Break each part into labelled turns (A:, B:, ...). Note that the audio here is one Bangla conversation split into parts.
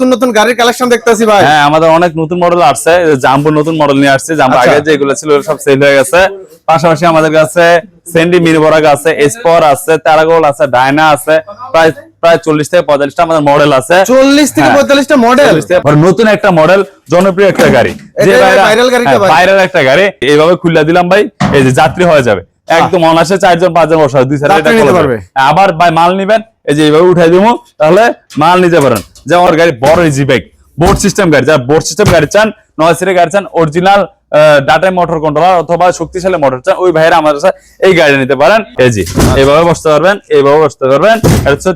A: নতুন নতুন গাড়ির কালেকশন দেখতেছি ভাই।
B: হ্যাঁ আমাদের অনেক নতুন মডেল আসছে। জাম্বো নতুন মডেল নিয়ে আসছে। জাম্বো
A: আচ্ছা।
B: আগে যেগুলো ছিল সব সেল হয়ে গেছে। পাশাপাশি আমাদের কাছে সেন্ডি মিনিবরাগ আছে এসপর আছে প্যারাগোল আছে ডায়না আছে প্রায় প্রায় চল্লিশ থেকে পঁয়তাল্লিশটা আমাদের মডেল আছে।
A: চল্লিশ থেকে
B: হ্যাঁ।
A: পঁয়তাল্লিশটা মডেল
B: 40 থেকে- আর নতুন একটা মডেল জনপ্রিয় একটা গাড়ি।
A: viral
B: ভাইরাল একটা গাড়ি। এইভাবে খুলে দিলাম ভাই এই যে যাত্রী হয়ে যাবে। একদম অনাসে চারজন পাঁচজন বসা দুই সাইডে। আবার ভাই মাল নিবেন এই যে এইভাবে উঠাই দিব তাহলে মাল নিতে পারেন। যে আমার গাড়ি বড় ইজি বাইক বোর্ড সিস্টেম গাড়ি যারা বোর্ড সিস্টেম গাড়ি চান, নয় সিটের গাড়ি চান অরিজিনাল ডাটা মোটর কন্ট্রোলার অথবা শক্তিশালী মোটর চান, ওই ভাইয়েরা আমাদের কাছে এই গাড়ি নিতে পারেন। এই জি এইভাবে বসতে পারবেন এইভাবে বসতে পারবেন।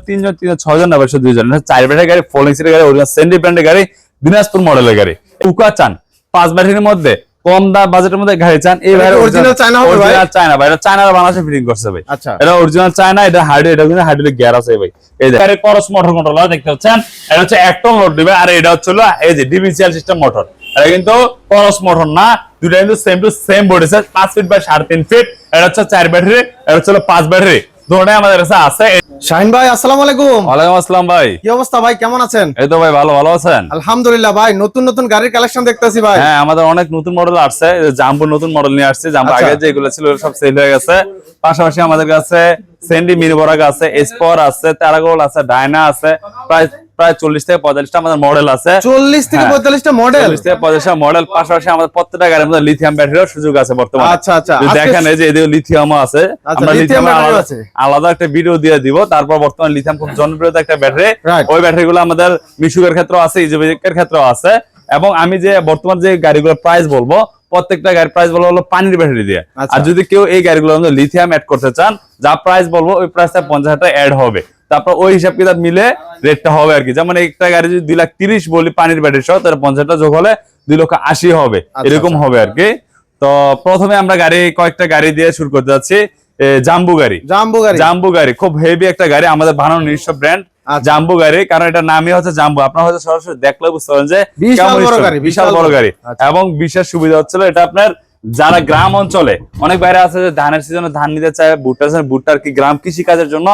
B: তিনজন তিনজন, ছয়জন না, বসে দুইজন। চার ব্যাটের গাড়ি ফোলিং সিটের গাড়ি অরিজিনাল সেন্ডি ব্র্যান্ডের গাড়ি, দিনাজপুর মডেলের গাড়ি। উকা চান, পাঁচ ব্যাটারির মধ্যে কম দাম বাজেটের মধ্যে গাড়ি চান এই
A: কি original চায়না হবে ভাই?
B: অরিজিনাল চায়না ভাই এটা চায়নার বাংলাদেশে ফিটিং করছে ভাই
A: আচ্ছা।
B: এটা অরিজিনাল চায়না এটা হার্ড এটা কিন্তু হার্ড গিয়ার আছে ভাই এই যে করস মোটর কন্ট্রোলার দেখতে পাচ্ছেন এটা হচ্ছে এক টন লোড দিবে আর এটা হচ্ছে এই যে সিস্টেম মোটর এটা কিন্তু করস মোটর না দুটো কিন্তু same to same body size পাঁচ ফিট বাই সাড়ে তিন ফিট এটা হচ্ছে চার ব্যাটারি এটা হচ্ছে পাঁচ ব্যাটারি দুটোটাই আমাদের কাছে আছে।
A: শাহিন ভাই আসসালামু আলাইকুম।
B: ওয়ালাইকুম আসসালাম ভাই।
A: কি অবস্থা ভাই? কেমন আছেন?
B: এই তো ভাই ভালো ভালো আছেন?
A: আলহামদুলিল্লাহ ভাই নতুন নতুন গাড়ির কালেকশন দেখতেছি ভাই।
B: হ্যাঁ আমাদের অনেক নতুন মডেল আসছে। জাম্বো নতুন মডেল নিয়ে আসছে। জাম্বো
A: আচ্ছা।
B: আগে যেগুলো ছিল সব সেল হয়ে গেছে। পাশাপাশি আমাদের কাছে সেন্ডি মিনিবরাগ আছে এসপর আছে প্যারাগোল আছে ডায়না আছে। প্রায় প্রায় চল্লিশ থেকে পঁয়তাল্লিশটা আমাদের মডেল আছে।
A: চল্লিশ থেকে
B: হ্যাঁ।
A: পঁয়তাল্লিশটা মডেল
B: চল্লিশ থেকে পঁয়তাল্লিশটা মডেল পাশাপাশি আমাদের প্রত্যেকটা গাড়ির মধ্যে লিথিয়াম ব্যাটারির সুযোগ আছে বর্তমানে।
A: আচ্ছা, আচ্ছা।
B: দেখেন এই যে এদিকে লিথিয়াম আছে
A: আচ্ছা,
B: আমরা লিথিয়াম
A: আছে।
B: আলাদা একটা ভিডিও দিয়ে দিব। তারপর বর্তমানে লিথিয়াম খুব জনপ্রিয় একটা ব্যাটারি ওই ব্যাটারি গুলো আমাদের মিশুকের ক্ষেত্রে আছে ইজিবিকের ক্ষেত্রেও আছে। এবং আমি যে বর্তমান যে গাড়িগুলোর প্রাইস বলব প্রত্যেকটা গাড়ির প্রাইস বলব হলো পানির ব্যাটারি দিয়ে।
A: আচ্ছা।
B: আর যদি কেউ এই গাড়িগুলোর মধ্যে লিথিয়াম অ্যাড করতে চান যা প্রাইস বলব ওই প্রাইসটা পঞ্চাশ হাজার অ্যাড হবে। তারপর ওই হিসাব কিতাব মিলে রেটটা হবে আর কি। যেমন একটা গাড়ি যদি দুই লাখ তিরিশ বলি পানির ব্যাটারি সহ তাহলে পঞ্চাশটা যোগ হলে দুই লক্ষ আশি হবে।
A: আচ্ছা,
B: এরকম
A: আচ্ছা।
B: হবে আর কি। তো প্রথমে আমরা গাড়ি কয়েকটা গাড়ি দিয়ে শুরু করতে যাচ্ছি। জাম্বু গাড়ি।
A: জাম্বু গাড়ি।
B: জাম্বু গাড়ি। খুব হেভি একটা গাড়ি আমাদের বানানো নিজস্ব ব্র্যান্ড
A: আচ্ছা।
B: জাম্বু গাড়ি কারণ এটা নামই হচ্ছে জাম্বু। আপনার হয়তো সরাসরি দেখলে বুঝতে পারেন যে
A: বিশাল বড় গাড়ি,
B: বিশাল বড়। গাড়ি। এবং বিশেষ সুবিধা হচ্ছিল এটা আপনার যারা গ্রাম অঞ্চলে অনেক বাইরে আছে যে ধানের সিজনে ধান নিতে চায় ভুট্টা সিজনে ভুট্টা কি গ্রাম কৃষি কাজের জন্য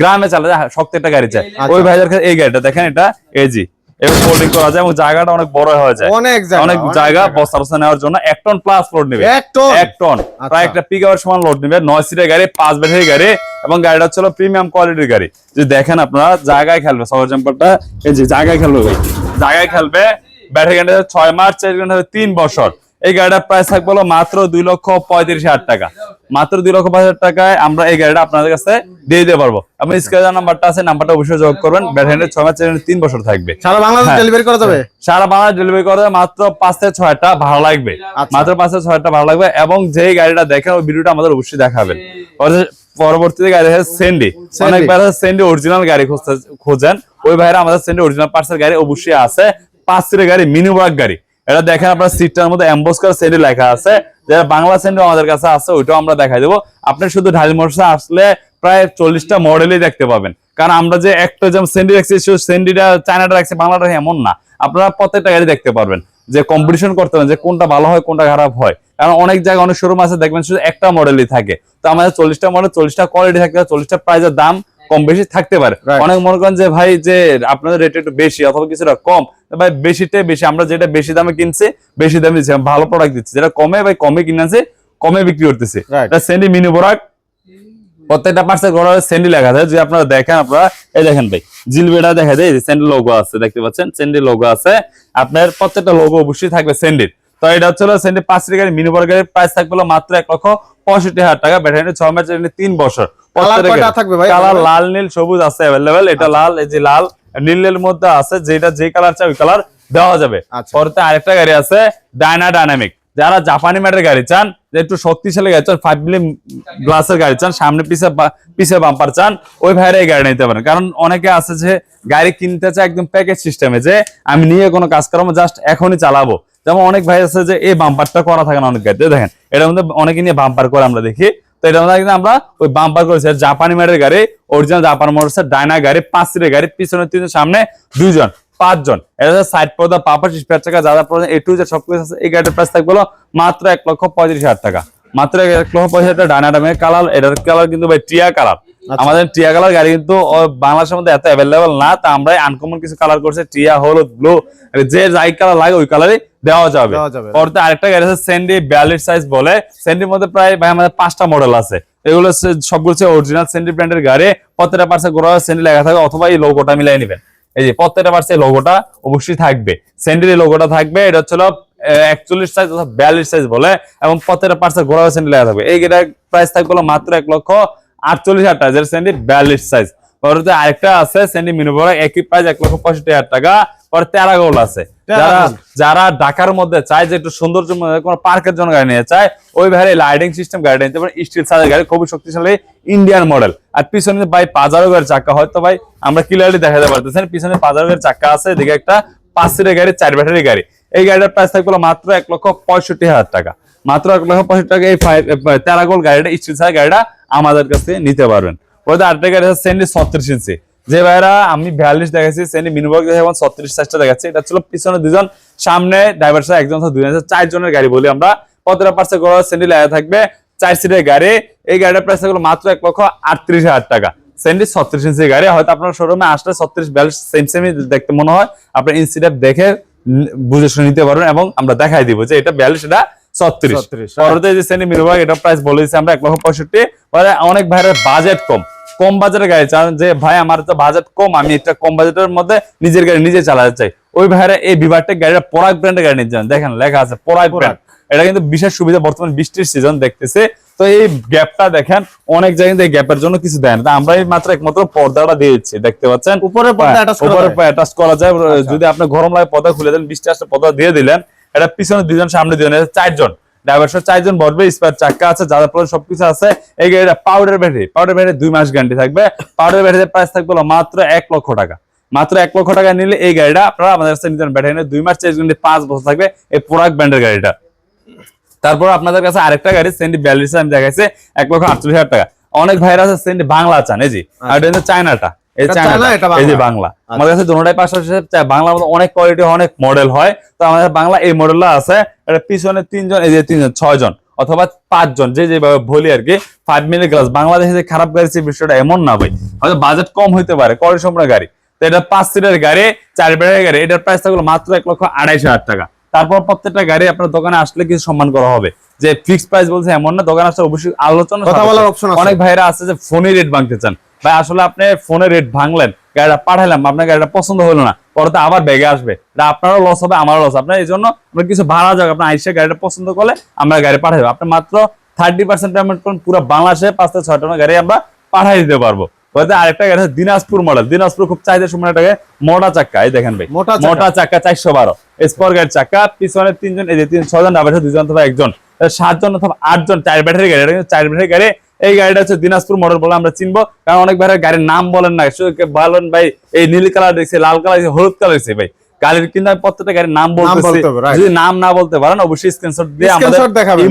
B: গ্রামে চালাতে শক্ত একটা গাড়ি চায়।
A: আচ্ছা।
B: ওই ভাইদের এই গাড়িটা দেখেন এটা এজি এবং ফোল্ডিং করা যায় এবং জায়গাটা অনেক বড় হয়ে যায়।
A: অনেক জায়গা
B: অনেক জায়গা বস্তা বস্তা নেওয়ার জন্য এক টন প্লাস লোড নেবে।
A: এক টন?
B: এক টন। প্রায় একটা পিক আওয়ার সমান লোড নেবে নয় সিটের গাড়ি পাঁচ ব্যাটারি গাড়ি এবং গাড়িটা প্রিমিয়াম কোয়ালিটির গাড়ি। যদি দেখেন আপনারা জায়গায় খেলবে এক্সাম্পলটা এই যে জায়গায় খেলবে জায়গায় খেলবে ব্যাটারি গাড়ি ছয় মাস চার ঘণ্টা তিন বছর। এই গাড়িটার প্রাইস থাকবে হলো মাত্র দুই লক্ষ পঁয়ত্রিশ হাজার টাকা। মাত্র দুই লক্ষ পঁয়ত্রিশ হাজার টাকায় আমরা এই গাড়িটা আপনাদের কাছে দিয়ে দিতে পারব। আপনি স্ক্রিনে নাম্বারটা আছে নাম্বারটা অবশ্যই যোগ করবেন। ব্যাটারি ছয় মাস তিন বছর থাকবে।
A: সারা বাংলাদেশ
B: হ্যাঁ।
A: ডেলিভারি করা যাবে?
B: সারা বাংলা ডেলিভারি করে মাত্র পাঁচ থেকে ছয়টা ভাড়া লাগবে।
A: আচ্ছা।
B: মাত্র পাঁচ থেকে ছয়টা ভাড়া লাগবে এবং যে গাড়িটা দেখেন ওই ভিডিওটা আমাদের অবশ্যই দেখাবেন। পরবর্তীতে গাড়ি হচ্ছে সেন্ডি অনেক ভাইরা সেন্ডি অরিজিনাল গাড়ি খোঁজেন। ওই ভাইরা আমাদের সেন্ডি অরিজিনাল পার্সেল গাড়ি অবশ্যই আছে। পাঁচ সিটের গাড়ি মিনি গাড়ি। এটা দেখেন আপনার সিটটার মধ্যে এম্বোস করে সেন্ডি লেখা আছে। যারা বাংলা সেন্ডি আমাদের কাছে আছে, ওইটাও আমরা দেখাই দেবো। আপনি শুধু ঢালি মোটরসে আসলে প্রায় চল্লিশটা মডেলই দেখতে পাবেন। কারণ আমরা যে একটা যেমন সেন্ডি রাখছি সেন্ডিটা চায়নাটা রাখছি বাংলাটা এমন না। আপনারা প্রত্যেকটা গাড়ি দেখতে পারবেন। যে কম্পিটিশন করতে পারেন যে কোনটা ভালো হয়, কোনটা খারাপ হয়। কারণ অনেক জায়গায়, অনেক শোরুম আছে, দেখবেন শুধু একটা মডেলই থাকে। তো আমাদের চল্লিশটা মডেল চল্লিশটা কোয়ালিটি থাকে, চল্লিশটা প্রাইজের দাম কম বেশি থাকতে পারে। অনেক মনে করেন যে ভাই যে আপনাদের রেট একটু বেশি অথবা কিছুটা কম ভাই বেশিটাই বেশি। আমরা যেটা বেশি দামে কিনছি বেশি দামে দিচ্ছি। ভালো প্রোডাক্ট দিচ্ছি। যেটা কমে ভাই কমে কিনেছে কমে বিক্রি করতেছে। এটা সেন্ডি মিনি প্রোডাক্ট প্রত্যেকটা পার্সেল করা সেন্ডি লেখা আছে যদি আপনারা দেখেন আপনারা এই দেখেন ভাই জিলবেটা দেখা যায় সেন্ডি লোগো আছে দেখতে পাচ্ছেন? সেন্ডি লোগো আছে। আপনার প্রত্যেকটা লোগো অবশ্যই থাকবে সেন্ডির তো এটা হচ্ছে সেন্ডি পাঁচ গাড়ি মিনি গাড়ির প্রাইস থাকবে মাত্র এক লক্ষ পঁয়ষট্টি হাজার টাকা। ব্যাটারি ছয় মাস তিন বছর।
A: Colour কয়টা থাকবে ভাই?
B: কালার লাল নীল সবুজ আছে এটা লাল এই যে লাল নীলের মধ্যে আছে যেটা যে কালার চাই ওই কালার দেওয়া যাবে।
A: আচ্ছা।
B: আরেকটা গাড়ি আছে ডায়না ডায়নামিক যারা জাপানি ম্যাটের গাড়ি চান একটু শক্তিশালী গাড়ি চান ফাইভ মিলি গ্লাসের গাড়ি চান সামনে পিছে বাম্পার চান ওই ভাইরা এই গাড়ি নিতে পারেন। কারণ অনেকে আছে যে গাড়ি কিনতে চায় একদম প্যাকেজ সিস্টেমে যে আমি নিয়ে কোনো কাজ করাবো জাস্ট এখনই চালাবো। যেমন অনেক ভাই আছে যে এই বাম্পারটা করা থাকে না অনেক গাড়িতে। দেখেন এটার মধ্যে অনেকে নিয়ে বাম্পার করে আমরা দেখি। তো মধ্যে কিন্তু আমরা ওই বাম্পার করেছি জাপানি ম্যাটের গাড়ি অরিজিনাল জাপান মোটরসের ডায়না গাড়ি পাঁচ সিটের গাড়ি পিছনে তিনজন সামনে দুইজন পাঁচজন। এটা সাইড পর্দা পাপার স্পেয়ার চাকা যা যা প্রয়োজন এ টু যে সব কিছু আছে। এই গাড়ির প্রাইস থাকবে মাত্র এক লক্ষ পঁয়ত্রিশ হাজার টাকা। মাত্র এক লক্ষ পঁয়ত্রিশ হাজার টাকা কালার এটার কালার কিন্তু ভাই টিয়া কালার আমাদের টিয়া কালার গাড়ি কিন্তু বাংলাদেশের মধ্যে এত অ্যাভেলেবল না তা আমরা আনকমন কিছু কালার করছে টিয়া হলুদ ব্লু যে যাই কালার লাগে ওই কালারই দেওয়া যাবে।
A: যাবে।
B: আরেকটা গাড়ি আছে স্যান্ডি বিয়াল্লিশ সাইজ বলে। স্যান্ডির মধ্যে প্রায় ভাই আমাদের পাঁচটা মডেল আছে। এগুলো সবগুলো হচ্ছে অরিজিনাল স্যান্ডি ব্র্যান্ডের গাড়ি। প্রত্যেকটা পার্সে গোড়া স্যান্ডি লেখা থাকে অথবা এই লোগোটা মিলাই নেবেন। এই যে প্রত্যেকটা পার্সে লোগোটা অবশ্যই থাকবে। স্যান্ডির লোগোটা থাকবে এটা হচ্ছে একচল্লিশ সাইজ অথবা বিয়াল্লিশ সাইজ বলে এবং প্রত্যেকটা পার্সে গোড়া স্যান্ডি লেখা থাকবে। এই গাড়ির প্রাইস থাকবে মাত্র এক লক্ষ আটচল্লিশ হাজার টাকা যেটা স্যান্ডি বিয়াল্লিশ সাইজ পরে আরেকটা আছে স্যান্ডি মিনু একই প্রাইস এক লক্ষ পঁয়ষট্টি হাজার টাকা। পরে তেরা গোল আছে। যারা যারা ঢাকার মধ্যে চায় যে একটু সৌন্দর্য কোনো পার্কের জন্য গাড়ি নিয়ে চায় ওই ভাইয়ের লাইটিং সিস্টেম গাড়ি নিতে পারেন স্টিল সাইজের গাড়ি খুবই শক্তিশালী ইন্ডিয়ান মডেল আর পিছনে ভাই পাজারো গাড়ির চাকা হয়তো ভাই আমরা ক্লিয়ারলি দেখাতে পারতেছেন পিছনে পাজারো গাড়ির চাকা আছে এদিকে একটা পাঁচ সিটের গাড়ি চার ব্যাটারি গাড়ি। এই গাড়িটার প্রাইস থাকবে মাত্র এক লক্ষ পঁয়ষট্টি হাজার টাকা। মাত্র এক লক্ষ পঁয়ষট্টি টাকা এই তেরাগোল গাড়িটা স্টিল সাইজ গাড়িটা আমাদের কাছে নিতে পারবেন। ওদের আরেকটা গাড়ি আছে সেন্ডি ছত্রিশ ইঞ্চি যে ভাইরা আমি বিয়াল্লিশ দেখাচ্ছি সেন্ডি মিনিবাগ দেখে ছত্রিশ সাইজটা দেখাচ্ছি। এটা ছিল পিছনে দুজন সামনে ড্রাইভার সাহেব একজন দুজন চারজনের গাড়ি বলি আমরা। কতটা পার্সেন্ট করে সেন্ডি লাগা থাকবে চার সিটের গাড়ি। এই গাড়িটার প্রাইস থাকল মাত্র এক লক্ষ আটত্রিশ হাজার টাকা। সেন্ডি ছত্রিশ ইঞ্চি গাড়ি। হয়তো আপনার শোরুমে আসলে ছত্রিশ বিয়াল্লিশ সেম সেমই দেখতে মনে হয়। আপনার ইনসিডেন্ট দেখে বুঝে শুনে নিতে পারবেন এবং আমরা দেখাই দিব যে এটা বিয়াল্লিশ এটা ছত্রিশ।
A: 36,
B: পরবর্তী যে শ্রেণি মিরবাগ এটা প্রাইস বলে দিচ্ছি আমরা এক লক্ষ পঁয়ষট্টি। অনেক ভাইয়ের বাজেট কম। কম বাজেটের গাড়ি চান যে ভাই আমার তো বাজেট কম আমি একটা কম বাজেটের মধ্যে নিজের গাড়ি নিজে চালাতে চাই। ওই ভাইয়েরা এই বিভাগটা গাড়িটা পরাগ ব্র্যান্ডের গাড়ি নিতে চান। দেখেন লেখা আছে পরাগ ব্র্যান্ড এটা কিন্তু বিশেষ সুবিধা বর্তমান বৃষ্টির সিজন দেখতেছে। তো এই গ্যাপটা দেখেন অনেক জায়গায় এই গ্যাপের জন্য কিছু দেয় না। তা আমরা এই মাত্র একমাত্র পর্দাটা দিয়ে দিচ্ছি দেখতে পাচ্ছেন?
A: উপরে পর্দা?
B: অ্যাটাচ করা যায়। যদি আপনি গরম লাগে পর্দা খুলে দেন বৃষ্টি আসলে পর্দা দিয়ে দিলেন। এটা পিছনে দুজন সামনে দুজন চারজন। ড্রাইভার চারজন বসবে স্পেয়ার চাক্কা আছে যাদের পরে সবকিছু আছে। এই গাড়িটা পাউডার ব্যাটারি পাউডার ব্যাটারি দুই মাস গ্যারান্টি থাকবে। পাউডার ব্যাটারির প্রাইস থাকবে মাত্র এক লক্ষ টাকা। মাত্র এক লক্ষ টাকা নিলে এই গাড়িটা আপনারা আমাদের কাছে নিতে ব্যাটারি নিয়ে দুই মাস চেঞ্জ গ্যারান্টি পাঁচ বছর থাকবে এই পোরাক ব্র্যান্ডের গাড়িটা। তারপর আপনাদের কাছে আরেকটা গাড়ি সেন্ডি বিয়াল্লিশ আমি দেখাইছে এক লক্ষ আটচল্লিশ হাজার টাকা। অনেক ভাইরা আছে সেন্ডি বাংলা চান এই জি আর এটা চায়নাটা এই যে
A: বাংলা।
B: বাংলা। আমাদের কাছে দুটোটাই পাশাপাশি বাংলার মধ্যে অনেক কোয়ালিটি অনেক মডেল হয়। তো আমাদের বাংলা এই মডেলটা আছে এটা পিছনে তিনজন এই যে তিনজন ছয়জন অথবা পাঁচজন যে যেভাবে বলি আর কি ফাইভ মিনিট গ্লাস বাংলাদেশে যে খারাপ গাড়ি বিষয়টা এমন না ভাই। হয়তো বাজেট কম হইতে পারে কোয়ালিটি সম্পন্ন গাড়ি। তো এটা পাঁচ সিটের গাড়ি চার বেড়ের গাড়ি এটার প্রাইস থাকল মাত্র এক লক্ষ আড়াইশ হাজার টাকা। তারপর প্রত্যেকটা গাড়ি আপনার দোকানে আসলে কিছু সম্মান করা হবে। যে ফিক্স প্রাইস বলছে এমন না দোকানে আসলে অবশ্যই আলোচনা
A: কথা বলার option
B: অনেক ভাইরা আছে যে ফোনে রেট ভাঙতে চান। ভাই আসলে আপনি ফোনে রেট ভাঙলেন গাড়িটা পাঠাইলাম আপনার গাড়িটা পছন্দ হলো না পরে তো আবার ব্যাগে আসবে। এটা আপনারও লস হবে আমারও লস আপনার এই জন্য আমরা কিছু ভাড়া যাক আপনার আইসে গাড়িটা পছন্দ করলে আমরা গাড়ি পাঠাই দেবো। আপনি মাত্র থার্টি পার্সেন্ট পেমেন্ট করুন পুরো বাংলাদেশে পাঁচ থেকে ছয় টনের গাড়ি আমরা পাঠাই দিতে পারব। হয়তো আরেকটা গাড়ি দিনাজপুর মডেল দিনাজপুর খুব চাহিদা সময় টাকা মোটা চাক্কা এই দেখেন ভাই।
A: মোটা
B: চাক্কা। চারশো বারো। স্পর গাড়ির চাক্কা পিছনে তিনজন এই যে তিন ছজন ডাবের দুজন অথবা একজন সাতজন অথবা আটজন চার ব্যাটারি গাড়ি। চার ব্যাটারি গাড়ি এই গাড়িটা হচ্ছে দিনাজপুর মডেল বলে আমরা চিনবো। কারণ অনেক ভাইয়ের গাড়ির নাম বলেন না বলেন ভাই এই নীল কালার দেখছি লাল কালার হলুদ কালার দেখছি ভাই। গাড়ির কিন্তু আমি প্রত্যেকটা গাড়ির নাম বলতেছি। যদি নাম না বলতে পারেন অবশ্যই স্ক্রিনশট দিয়ে আমাদের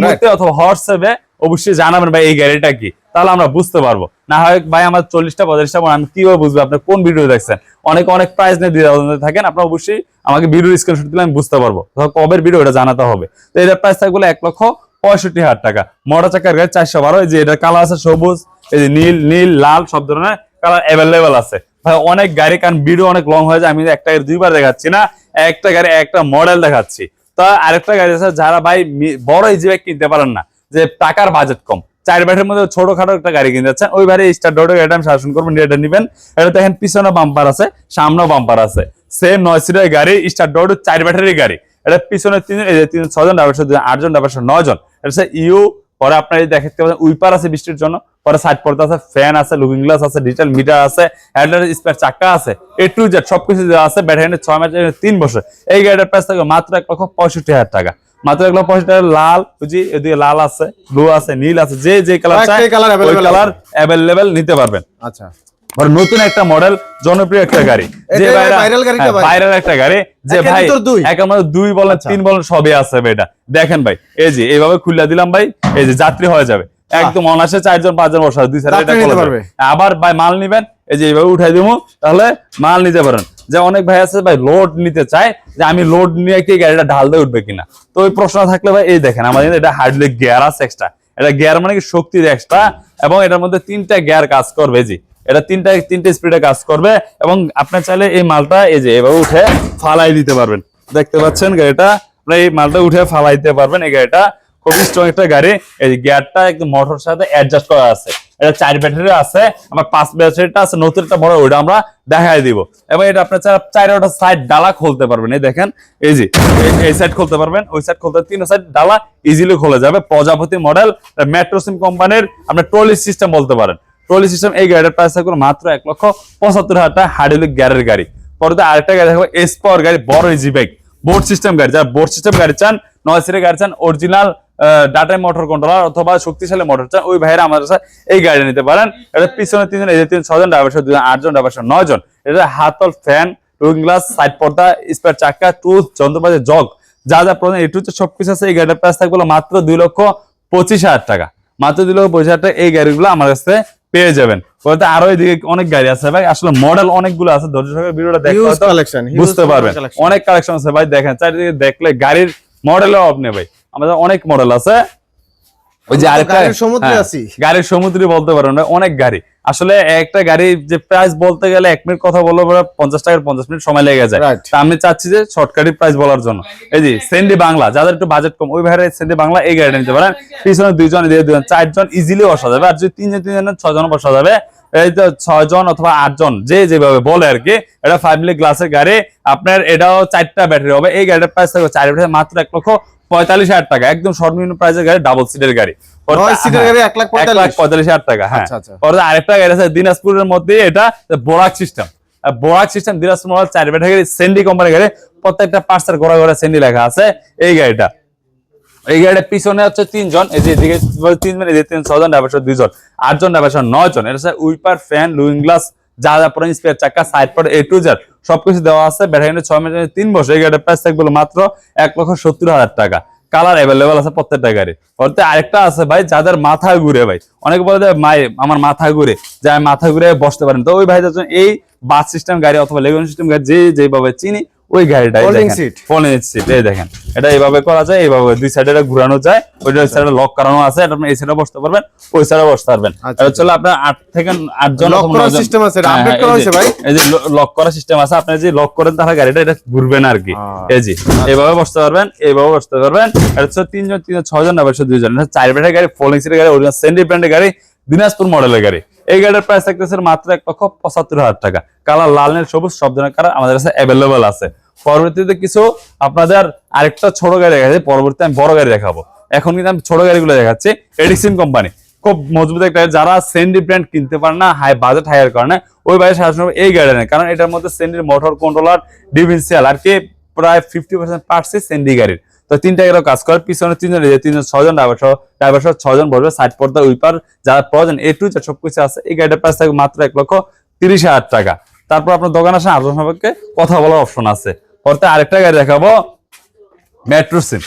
B: মুহূর্তে অথবা হোয়াটসঅ্যাপে অবশ্যই জানাবেন ভাই এই গাড়িটা কি? তাহলে আমরা বুঝতে পারব। না হয় ভাই আমার চল্লিশটা পঁয়তাল্লিশটা আমি কীভাবে বুঝব? আপনি কোন ভিডিও দেখছেন? অনেক অনেক প্রাইস নিয়ে দিয়ে থাকেন আপনার অবশ্যই আমাকে ভিডিও স্ক্রিনশট দিলে আমি বুঝতে পারব। কবের ভিডিও এটা জানাতে হবে? তো এটার প্রাইস থাকবে এক লক্ষ পঁয়ষট্টি হাজার টাকা। মোটর চাকার গাড়ি চারশো বারো, এই যে এটা কালার আছে সবুজ, এই যে নীল নীল, লাল, সব ধরনের কালার অ্যাভেলেবেল আছে। ভাই, অনেক গাড়ি, কারণ ভিডিও অনেক লং হয়ে যায়, আমি একটা গাড়ি দুইবার দেখাচ্ছি না, একটা গাড়ি, একটা মডেল দেখাচ্ছি। তো আরেকটা গাড়ি আছে, যারা ভাই বড় ইজি বাইক কিনতে পারেন না, যে টাকার বাজেট কম। চার ব্যাটের মধ্যে ছোটখাটো একটা গাড়ি কিনতে যাচ্ছেন, ওই ভাই স্টার ডট গাড়িটা আমি শাসন করবেন এটা নিবেন। এটা দেখেন, পিছনে বাম্পার আছে, সামনেও বাম্পার আছে। সেম নয় সিটের গাড়ি স্টার ডট চার ব্যাটারি গাড়ি। এটা পিছনে তিন এই যে তিন ছজন ডাবার আটজন ডাবার নয়জন। এটা হচ্ছে ইউ পরে আপনার এই দেখতে পাচ্ছেন উইপার আছে বৃষ্টির জন্য পরে সাইড পর্দা আছে ফ্যান আছে লুকিং গ্লাস আছে ডিজিটাল মিটার আছে হ্যান্ডেল স্পেয়ার চাকা আছে এ টু জেড সবকিছু দেওয়া আছে ব্যাটারি হ্যান্ডেল ছয় মাস তিন বছর। এই গাড়িটার প্রাইস থাকবে মাত্র এক লক্ষ পঁয়ষট্টি হাজার টাকা। মাত্র এক লক্ষ পঁয়ষট্টি লাল বুঝি? এদিকে লাল আছে ব্লু আছে নীল আছে যে যে কালার চাই কালার অ্যাভেলেবেল নিতে পারবেন।
A: আচ্ছা।
B: আর নতুন একটা মডেল জনপ্রিয় একটা গাড়ি। যে
A: এটা
B: ভাইরা
A: viral গাড়ি তো
B: হ্যাঁ, একটা গাড়ি। যে ভাই
A: দুই?
B: একের দুই বলেন
A: আচ্ছা।
B: তিন বলেন সবই আছে এটা। দেখেন ভাই এই যে এইভাবে খুলে দিলাম ভাই এই যে যাত্রী হয়ে যাবে। একদম অনাসে চারজন পাঁচজন বসা দুই এটা। আবার ভাই মাল নিবেন এই যে এইভাবে উঠাই দিব তাহলে মাল নিতে পারেন। যে অনেক ভাই আছে ভাই লোড নিতে চায় যে আমি লোড নিয়ে কি গাড়িটা ঢাল দিয়ে উঠবে কিনা। তো ওই প্রশ্ন থাকলে ভাই এই দেখেন আমাদের এটা হার্ডলি গিয়ার আছে এক্সট্রা এটা গিয়ার মানে কি শক্তির এক্সট্রা এবং এটার মধ্যে তিনটা গিয়ার কাজ করবে জি এটা তিনটা, তিনটে স্পিডে কাজ করবে এবং আপনি চাইলে এই মালটা এই যে এভাবে উঠে ফালাই দিতে পারবেন। দেখতে পাচ্ছেন গাড়িটা? আপনি এই মালটা উঠে ফালাই দিতে পারবেন। এই গাড়িটা খুবই স্ট্রং একটা গাড়ি। এই গিয়ারটা একদম মোটর সাথে অ্যাডজাস্ট করা আছে। এটা চার ব্যাটারি আছে আমার পাঁচ ব্যাটারিটা আছে, নতুন একটা বড় ওইটা আমরা দেখাই দিব। এবং এটা আপনার চার চারটা সাইড ডালা খুলতে পারবেন। এই দেখেন, এই যে, এই সাইড খুলতে পারবেন। ওই সাইড খুলতে তিন সাইড ডালা ইজিলি খুলে যাবে। প্রজাপতি মডেল মেট্রোসিম কোম্পানির আপনার ট্রলি সিস্টেম বলতে পারেন। ট্রলি সিস্টেম, এই গাড়ির প্রাইস থাকবে মাত্র এক লক্ষ পঁচাত্তর হাজার টাকা হাইড্রোলিক গ্যারের গাড়ি। পরে আরেকটা গাড়ি থাকবে এস পাওয়ার গাড়ি, বড় ইজি বাইক বোর্ড সিস্টেম গাড়ি, যারা বোর্ড সিস্টেম গাড়ি চান নয় সিটের গাড়ি চান অরিজিনাল ডাটা মোটর কন্ট্রোলার অথবা শক্তিশালী মোটর চান, ওই ভাইরা আমাদের কাছে এই গাড়ি নিতে পারেন। এটা পিছনে তিনজন, এই তিন ছজন ড্রাইভার সহ দুজন, আটজন ড্রাইভার সহ নয় জন এটা হাতল ফ্যান লুকিং গ্লাস সাইড পর্দা স্পেয়ার চাকা টুলস যন্ত্রপাতি জগ যা যা প্রয়োজন এটু সবকিছু আছে। এই গাড়িটার প্রাইস থাকবে মাত্র দুই লক্ষ পঁচিশ হাজার টাকা। মাত্র দুই লক্ষ পঁচিশ হাজার টাকা এই গাড়িগুলো আমার কাছে পেয়ে যাবেন। বলতে আরও এদিকে অনেক গাড়ি আছে ভাই। আসলে মডেল অনেকগুলো আছে ধৈর্য সহকারে ভিডিওটা
A: দেখেন
B: বুঝতে পারবেন। অনেক কালেকশন আছে ভাই দেখেন চারিদিকে দেখলে গাড়ির মডেলও আপনি ভাই। আমাদের অনেক মডেল আছে। ওই যে আরেকটা
A: গাড়ির সমুদ্রে
B: হ্যাঁ,
A: আছি।
B: গাড়ির সমুদ্রে বলতে পারেন না, অনেক গাড়ি। আসলে একটা গাড়ির যে প্রাইস বলতে গেলে এক মিনিট কথা বলব পঞ্চাশ টাকার পঞ্চাশ মিনিট সময় লেগে যায়। আমি চাচ্ছি যে শর্টকাটের প্রাইস বলার জন্য। এই যে সেন্ডি বাংলা যাদের একটু বাজেট কম ওই ভাইয়ের সেন্ডি বাংলা এই গাড়িটা নিতে পারেন। পিছনে দুইজন এদিকে দুজন চারজন ইজিলি বসা যাবে। আর যদি তিনজন তিনজন ছজন বসা যাবে এই তো ছয়জন অথবা আটজন যে যেভাবে বলে আর কি এটা ফাইভ মিলি গ্লাসের গাড়ি। আপনার এটাও চারটা ব্যাটারি হবে। এই গাড়িটার প্রাইস থাকবে চার ব্যাটারি মাত্র এক লক্ষ পঁয়তাল্লিশ হাজার টাকা। একদম সর্বনিম্ন প্রাইসের গাড়ি ডাবল সিটের গাড়ি।
A: পঁয়তাল্লিশ
B: হাজার টাকা হ্যাঁ।
A: আচ্ছা, আচ্ছা।
B: পরে আরেকটা গাড়ি আছে দিনাজপুরের মধ্যে এটা বোরাক সিস্টেম বোরাক সিস্টেম দিনাজপুর মডেল চার ব্যাটারি গাড়ি সেন্ডি কোম্পানির গাড়ি প্রত্যেকটা পার্সের গোড়া গোড়া সেন্ডি লেখা আছে এই গাড়িটা। এই গাড়িটা পিছনে হচ্ছে তিনজন এই যে এদিকে তিনজন এদিকে তিন ছজন ড্রাইভার দুইজন আটজন ড্রাইভার নয় জন এটা উইপার ফ্যান লুইং গ্লাস যা যা পরে স্পেয়ার চাকা সাইড পর এ টু জেড সবকিছু দেওয়া আছে। ব্যাটারি ছয় মাসের তিন বছর। এই গাড়ির প্রাইস থাকবে মাত্র এক লক্ষ সত্তর হাজার টাকা। কালার অ্যাভেলেবেল আছে প্রত্যেকটা গাড়ি অর্থে আরেকটা আছে ভাই, যাদের মাথা ঘুরে ভাই। অনেকে বলে যে, মাই, আমার মাথা ঘুরে। যে মাথা ঘুরে বসতে পারেন তো ওই ভাই জন্য এই বাস সিস্টেম গাড়ি অথবা লেগুন সিস্টেম গাড়ি যে যেভাবে চিনি ওই
A: Folding
B: দেখেন।
A: seat।
B: ফোনের সিট এই দেখেন। এটা এইভাবে করা যায় এইভাবে দুই সাইডে এটা ঘোরানো যায় ওইটা সাইডে লক করানো আছে এটা আপনি এই সাইডে বসতে পারবেন ওই সাইডে বসতে পারবেন।
A: আচ্ছা,
B: এটা চলে আপনার আট থেকে আটজন
A: Lock
B: অথবা
A: করার system আছে, এটা
B: হ্যাঁ,
A: update
B: হ্যাঁ,
A: করা হয়েছে ভাই?
B: এই যে লক করার সিস্টেম আছে আপনি যে লক করেন তাহলে গাড়িটা এটা ঘুরবে না আর কি
A: আচ্ছা।
B: এই যে এইভাবে বসতে পারবেন এইভাবে বসতে পারবেন। এটা হচ্ছে তিনজন তিনজন ছয়জন না বসে দুইজন এটা চার ব্যাটারি গাড়ি ফোলিং সিটের গাড়ি অরিজিনাল সেন্ডি ব্র্যান্ডের গাড়ি দিনাজপুর মডেলের গাড়ি। এই গাড়ির প্রাইস থাকতেছে মাত্র এক লক্ষ পঁচাত্তর হাজার টাকা। কালার লাল, নীল, সবুজ, সব ধরনের কালার আমাদের কাছে অ্যাভেলেবল আছে। পরবর্তীতে কিছু আপনাদের আরেকটা ছোট গাড়ি দেখাচ্ছি পরবর্তীতে আমি বড় গাড়ি দেখাবো। এখন কিন্তু আমি ছোট গাড়িগুলো দেখাচ্ছি এডিসিন কোম্পানি খুব মজবুত একটা। যারা সেন্ডি ব্র্যান্ড কিনতে পারে না হাই বাজেট হায়ার করে না, ওই বাইরে সাধারণত এই গাড়ি কারণ এটার মধ্যে সেন্ডির মোটর কন্ট্রোলার ডিফেন্সিয়াল আর কি প্রায় ফিফটি পার্সেন্ট পার্টসই সেন্ডি গাড়ির। তো তিনটা গাড়ি কাজ করে পিছনে তিনজন যে তিনজন ছজন ড্রাইভার সহ ড্রাইভার সহ ছজন বসবে সাইড পর্দা উইপার যারা প্রয়োজন এ টু সব কিছু আছে। এই গাড়িটার প্রাইস থাকবে মাত্র এক লক্ষ তিরিশ হাজার টাকা। তারপর আপনার দোকান আসেন, আলোচনা সম্পর্কে কথা বলার অপশন আছে। পরে আরেকটা গাড়ি দেখাবো মেট্রো সিম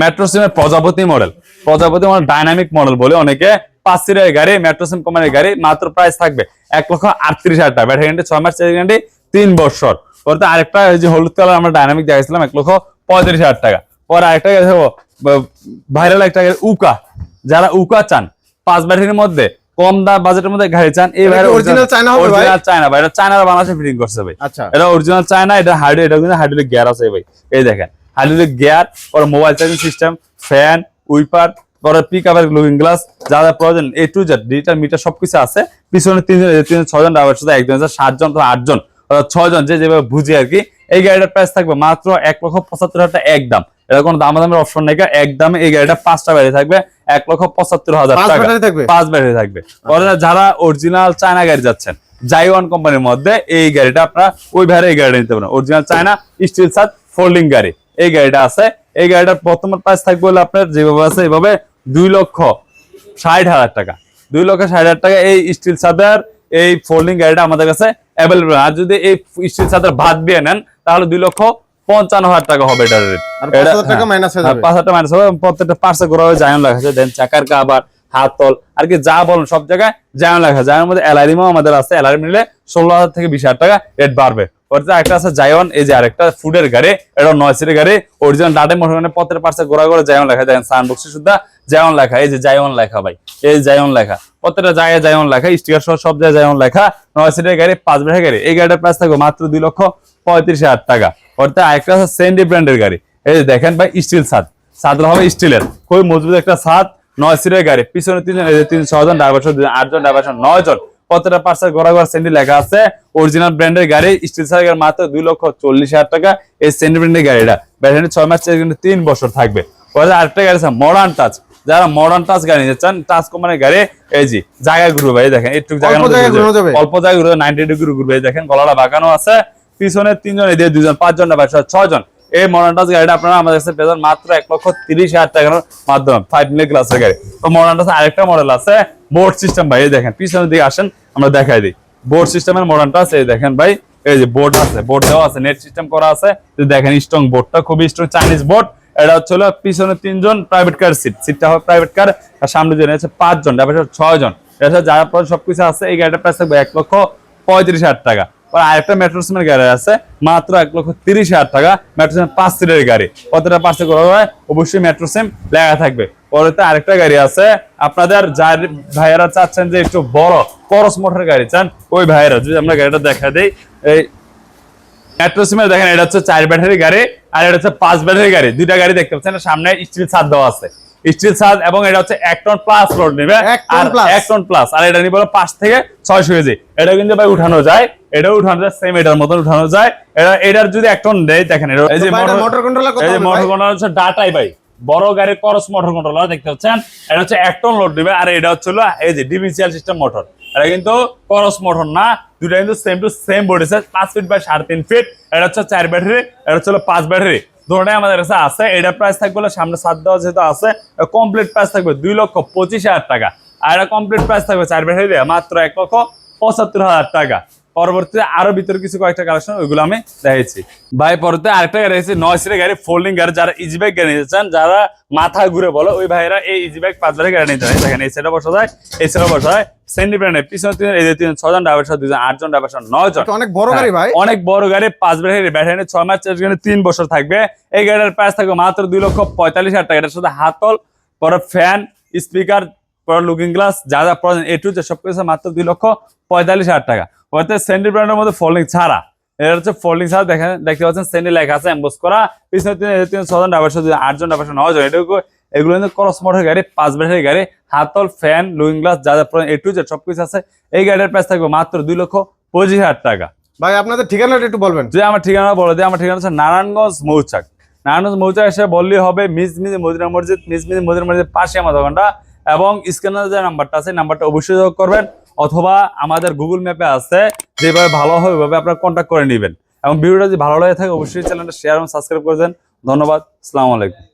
B: মেট্রো সিমের প্রজাপতি মডেল প্রজাপতি মডেল ডাইনামিক মডেল বলে অনেকে পাঁচ সিটের গাড়ি মেট্রো সিম কোম্পানির গাড়ি, মাত্র প্রাইস থাকবে এক লক্ষ আটত্রিশ হাজার টাকা। ব্যাটারি ছয় মাস গ্যারান্টি তিন বছর। পরে আরেকটা যে হলুদ কালার আমরা ডাইনামিক দেখাইছিলাম, এক লক্ষ পঁয়ত্রিশ হাজার টাকা। পরে আরেকটা দেখাবো ভাইরাল একটা উকা। যারা উকা চান পাঁচ ব্যাটারির মধ্যে কম দাম বাজেটের মধ্যে গাড়ি চান এই
A: কি original China হবে ভাই?
B: অরিজিনাল চায়না ভাই এটা চায়নার বাংলাদেশে ফিটিং করছে ভাই।
A: আচ্ছা।
B: এটা অরিজিনাল চায়না এটা হার্ড এটা কিন্তু হাইড্রোলিক গিয়ার আছে ভাই। এই দেখেন হাইড্রোলিক গিয়ার পরে mobile charging system fan wiper পরে পিক আপের লুকিং গ্লাস যা যা প্রয়োজন A to Z digital meter সবকিছু আছে। পিছনে তিনজন তিনজন ছজন ড্রাইভার সাথে একজন সাতজন অথবা আটজন ছয়জন যে যেভাবে বুঝি আর কি এই গাড়িটার প্রাইস থাকবে মাত্র এক লক্ষ পঁচাত্তর হাজার একদম। এটা কোনো দাম দামের অপশন নেই এক দামে এই গাড়িটা পাঁচটা ব্যাটারি থাকবে এক লক্ষ পঁচাত্তর হাজার
A: পাঁচ
B: টাকা।
A: ব্যাটারি থাকবে?
B: পাঁচ ব্যাটারি থাকবে। যারা অরিজিনাল চায়না গাড়ি যাচ্ছেন জাইওয়ান কোম্পানির মধ্যে এই গাড়িটা আপনারা ওই ভাইরে এই গাড়িটা নিতে পারেন। অরিজিনাল চায়না স্টিল সাত ফোল্ডিং গাড়ি। এই গাড়িটা আছে। এই গাড়িটার বর্তমান প্রাইস থাকবে হলো আপনার যেভাবে আছে এইভাবে দুই লক্ষ ষাট হাজার টাকা। দুই লক্ষ ষাট হাজার টাকা এই স্টিল সাদার এই ফোল্ডিং গাড়িটা আমাদের কাছে অ্যাভেলেবল আর যদি এই স্টিল সাদার ভাত দিয়ে নেন তাহলে দুই লক্ষ পঞ্চান্ন হাজার টাকা হবে এটার রেট
A: পাঁচ হাজার টাকা মাইনাস হয়ে
B: হবে প্রত্যেকটা পার্সে ঘোরা হবে জায়ন লেখা আছে দেন চাকার কাবার হাত তল আর কি যা বলুন সব জায়গায় জায়ন লেখা আছে জায়নের মধ্যে অ্যালারিমও আমাদের আছে অ্যালারিম নিলে ষোলো হাজার থেকে বিশ হাজার টাকা রেট বাড়বে। ওটা একটা আছে জায়ন এই যে আরেকটা ফুডের গাড়ি এটা নয় সিটের গাড়ি অরিজিনাল ডাটে গোড়া করে জায়ন লেখা দেখেন সাউন্ড বক্সে সুদ্ধা জায়ন লেখা এই যে জায়ন লেখা ভাই এই জায়ন লেখা। প্রত্যেকটা জায়গায় জায়ন লেখা স্টিকার সহ সব জায়গায় জায়ন লেখা। নয় সিটের গাড়ি পাঁচ বেড়ে গাড়ি এই গাড়িটার প্রাইস থাকবে মাত্র দুই লক্ষ পঁয়ত্রিশ হাজার টাকা। অর্থাৎ আরেকটা আছে সেন্ডি ব্র্যান্ডের গাড়ি। এই দেখেন ভাই স্টিল ছাদ। হবে স্টিলের খুবই মজবুত একটা ছাদ নয় সিটের গাড়ি। পিছনে তিনজন তিন ছজন ড্রাইভার আটজন ড্রাইভার সহ নয় জন প্রত্যেকটা পার্সেল সেন্ডি লেখা আছে। অরিজিনাল ব্র্যান্ডের গাড়ি স্টিল মাত্র দুই লক্ষ চল্লিশ হাজার টাকা। এই সেন্ডি ব্র্যান্ডের গাড়িটা ব্যাটারি ছয় মাস কিন্তু তিন বছর থাকবে। আরেকটা গাড়ি আছে মডার্ন টাচ যারা মডার্ন টাচ গাড়ি নিতে চান টাচ কোম্পানির গাড়ি এই জি জায়গায় ঘুরবে দেখেন একটু জায়গা
A: অল্প জায়গায়
B: ঘুরবে। নাইনটি ডিগ্রি ঘুরবে দেখেন গলাটা বাঁকানো আছে। পিছনে তিনজন, এদিকে দুজন, পাঁচজন না ছয় ছজন এই মডার্ন টাচ গাড়িটা আপনারা আমাদের কাছে পেয়ে যাবেন মাত্র এক লক্ষ তিরিশ হাজার টাকার মাধ্যমে ফাইভ মিলি ক্লাসের গাড়ি। তো মডার্ন টাচ আরেকটা মডেল আছে বোর্ড সিস্টেম ভাই, এই দেখেন, পিছনের দিকে আসেন, আমরা দেখাই দিই। বোর্ড সিস্টেমের মডার্ন টাচ এই দেখেন ভাই, এই যে বোর্ড আছে বোর্ড দেওয়া আছে নেট সিস্টেম করা আছে। দেখেন স্ট্রং বোর্ডটা খুবই স্ট্রং চাইনিজ বোর্ড এটা হচ্ছে হলো পিছনে তিনজন প্রাইভেট কার সিট সিটটা হবে প্রাইভেট কার আর সামনে জন আছে পাঁচজন, তারপরে ছয় জন এটা যারা পরে সবকিছু আছে, এই গাড়িটা থাকবে এক লক্ষ পঁয়ত্রিশ হাজার টাকা। আর আরেকটা মেট্রোসিমের গাড়ি আছে, মাত্র এক লক্ষ তিরিশ হাজার টাকা। মেট্রোসিম পাঁচ সিটের গাড়ি। কতটা পার্সে করা হয়? অবশ্যই মেট্রোসিম লেখা থাকবে। পরেতে আরেকটা গাড়ি আছে, আপনাদের যার ভাইয়েরা চাচ্ছেন যে একটু বড় করস মোটর গাড়ি চান, ওই ভাইয়েরা, যদি আমরা গাড়িটা দেখা দেই, এই মেট্রো সিমে দেখেন, এটা হচ্ছে চার ব্যাটারি গাড়ি, আর এটা হচ্ছে পাঁচ ব্যাটারি গাড়ি। দুইটা গাড়ি দেখতে পাচ্ছেন, সামনে স্টিল ছাদ দেওয়া আছে। স্টিল ছাদ এবং এটা হচ্ছে এক টন প্লাস লোড নেবে। আর? এক টন প্লাস আর এটা নিবে পাঁচ থেকে ছয়শো কেজি। এটা কিন্তু ভাই উঠানো যায়। এটাও উঠানো যায় সেম এটার মতন উঠানো যায়। এটা এটার যদি এক টন দেয় দেখেন এই যে মোটর
A: controller
B: এই যে মোটর কন্ট্রোলার হচ্ছে ডাটাই ভাই। বড় গাড়ির করস মোটর কন্ট্রোলার দেখতে পাচ্ছেন। এটা হচ্ছে এক টন লোড নেবে। আর এটা হচ্ছে এই যে ডিভিসিয়াল সিস্টেম মোটর এটা কিন্তু করস মোটর না। দুটা কিন্তু same to same body size পাঁচ ফিট বাই সাড়ে তিন ফিট এটা হচ্ছে চার ব্যাটারি এটা হচ্ছে পাঁচ ব্যাটারি দুটোটাই আমাদের কাছে আছে, এটা প্রাইস থাকবে সামনে সাত দেওয়া যেহেতু আছে কমপ্লিট প্রাইস থাকবে দুই লক্ষ পঁচিশ হাজার টাকা। আর এটা কমপ্লিট প্রাইস থাকবে চার ব্যাটারি মাত্র এক লক্ষ পঁচাত্তর হাজার টাকা। পরবর্তীতে আরও ভিতরে কিছু কয়েকটা কালেকশন ওইগুলো আমি দেখাইছি। ভাই পরবর্তীতে আরেকটা গাড়ি আছে নয় সিটের গাড়ি ফোল্ডিং গাড়ি যারা ইজি বাইক গাড়ি নিতে চান যারা মাথা ঘুরে বলো ওই ভাইরা এই ইজি বাইক পাঁচ গাড়ি নিতে হয় দেখেন এই সাইডে বসা যায় এই সাইডে বসা যায় সেন্ডি ব্র্যান্ডের পিছনে তিন এই তিন ছজন ড্রাইভার সহ দুজন আটজন ড্রাইভার সহ
A: অনেক বড় গাড়ি ভাই।
B: হ্যাঁ, অনেক বড় গাড়ি পাঁচ ব্যাটারি ব্যাটারি ছয় মাস চার্জ গাড়ি তিন বছর থাকবে। এই গাড়ির প্রাইস থাকবে মাত্র দুই লক্ষ পঁয়তাল্লিশ হাজার টাকা। এটার সাথে হাতল পরে ফ্যান স্পিকার পরে লুকিং গ্লাস যা যা প্রয়োজন এ টু যে সব কিছু মাত্র দুই লক্ষ পঁয়তাল্লিশ হাজার টাকা। ওতে স্যান্ডি ব্র্যান্ডের মধ্যে ফোল্ডিং ছাড়া। এটা হচ্ছে ফোল্ডিং ছাড়া দেখেন দেখতে পাচ্ছেন স্যান্ডি লেখা আছে এম্বোস করা। পিছনে তিন তিন ছজন ড্রাইভার সাথে আটজন ড্রাইভার সাথে নজন এটুকু এগুলো কিন্তু ক্রস মোটর গাড়ি পাঁচ ব্যাটারি গাড়ি হাতল ফ্যান লুকিং গ্লাস যা যা এ টু যে সব কিছু আছে। এই গাড়ির প্রাইস থাকবে মাত্র দুই লক্ষ পঁচিশ হাজার টাকা।
A: ভাই আপনাদের ঠিকানাটা একটু বলবেন।
B: যদি আমার ঠিকানা বলে দিই আমার ঠিকানা হচ্ছে নারায়ণগঞ্জ মৌচাক। নারায়ণগঞ্জ মৌচাক এসে বললেই হবে মিস মদিনা মসজিদ মিস মিস মদিনা মসজিদ পাশে আমার দোকানটা। এবং স্ক্যানার যে নাম্বারটা আছে নাম্বারটা অবশ্যই যোগ করবেন। অথবা আমাদের গুগল ম্যাপে আছে, যেভাবে ভালো হয় ওইভাবে আপনারা কন্ট্যাক্ট করে নেবেন। এবং ভিডিওটা যদি ভালো লাগে থাকে, অবশ্যই চ্যানেলটা শেয়ার এবং সাবস্ক্রাইব করে দেন। ধন্যবাদ, আসসালামু আলাইকুম।